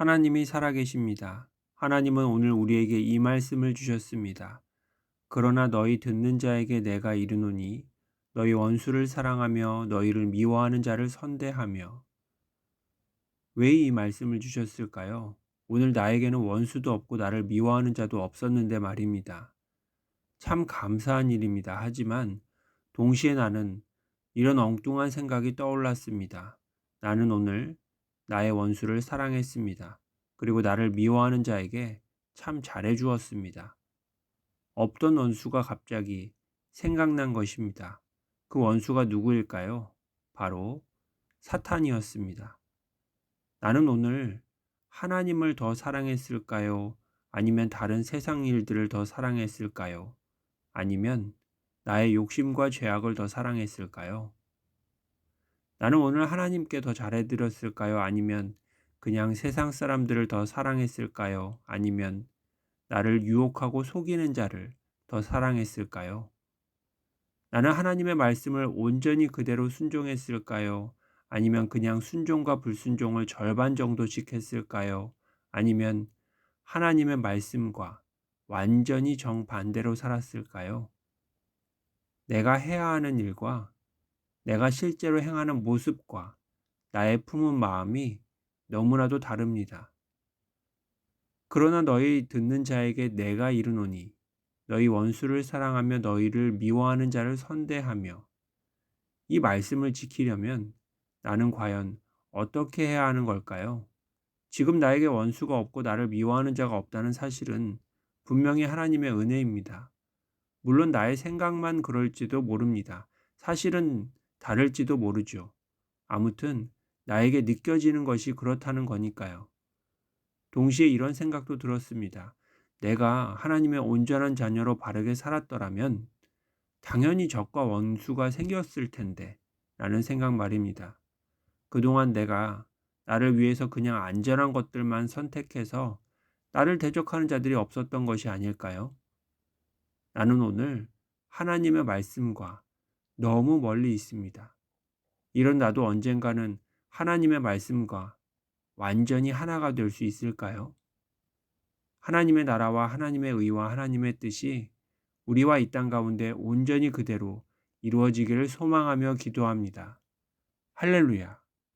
하나님이 살아계십니다. 하나님은 오늘 우리에게 이 말씀을 주셨습니다. 그러나 너희 듣는 자에게 내가 이르노니 너희 원수를 사랑하며 너희를 미워하는 자를 선대하며 왜 이 말씀을 주셨을까요? 오늘 나에게는 원수도 없고 나를 미워하는 자도 없었는데 말입니다. 참 감사한 일입니다. 하지만 동시에 나는 이런 엉뚱한 생각이 떠올랐습니다. 나는 오늘 나의 원수를 사랑했습니다. 그리고 나를 미워하는 자에게 참 잘해 주었습니다. 없던 원수가 갑자기 생각난 것입니다. 그 원수가 누구일까요? 바로 사탄이었습니다. 나는 오늘 하나님을 더 사랑했을까요? 아니면 다른 세상 일들을 더 사랑했을까요? 아니면 나의 욕심과 죄악을 더 사랑했을까요? 나는 오늘 하나님께 더 잘해드렸을까요? 아니면 그냥 세상 사람들을 더 사랑했을까요? 아니면 나를 유혹하고 속이는 자를 더 사랑했을까요? 나는 하나님의 말씀을 온전히 그대로 순종했을까요? 아니면 그냥 순종과 불순종을 절반 정도씩 했을까요? 아니면 하나님의 말씀과 완전히 정반대로 살았을까요? 내가 해야 하는 일과 내가 실제로 행하는 모습과 나의 품은 마음이 너무나도 다릅니다. 그러나 너희 듣는 자에게 내가 이르노니 너희 원수를 사랑하며 너희를 미워하는 자를 선대하며 이 말씀을 지키려면 나는 과연 어떻게 해야 하는 걸까요? 지금 나에게 원수가 없고 나를 미워하는 자가 없다는 사실은 분명히 하나님의 은혜입니다. 물론 나의 생각만 그럴지도 모릅니다. 사실은 다를지도 모르죠. 아무튼 나에게 느껴지는 것이 그렇다는 거니까요. 동시에 이런 생각도 들었습니다. 내가 하나님의 온전한 자녀로 바르게 살았더라면 당연히 적과 원수가 생겼을 텐데 라는 생각 말입니다. 그동안 내가 나를 위해서 그냥 안전한 것들만 선택해서 나를 대적하는 자들이 없었던 것이 아닐까요? 나는 오늘 하나님의 말씀과 너무 멀리 있습니다. 이런 나도 언젠가는 하나님의 말씀과 완전히 하나가 될 수 있을까요? 하나님의 나라와 하나님의 의와 하나님의 뜻이 우리와 이 땅 가운데 온전히 그대로 이루어지기를 소망하며 기도합니다. 할렐루야.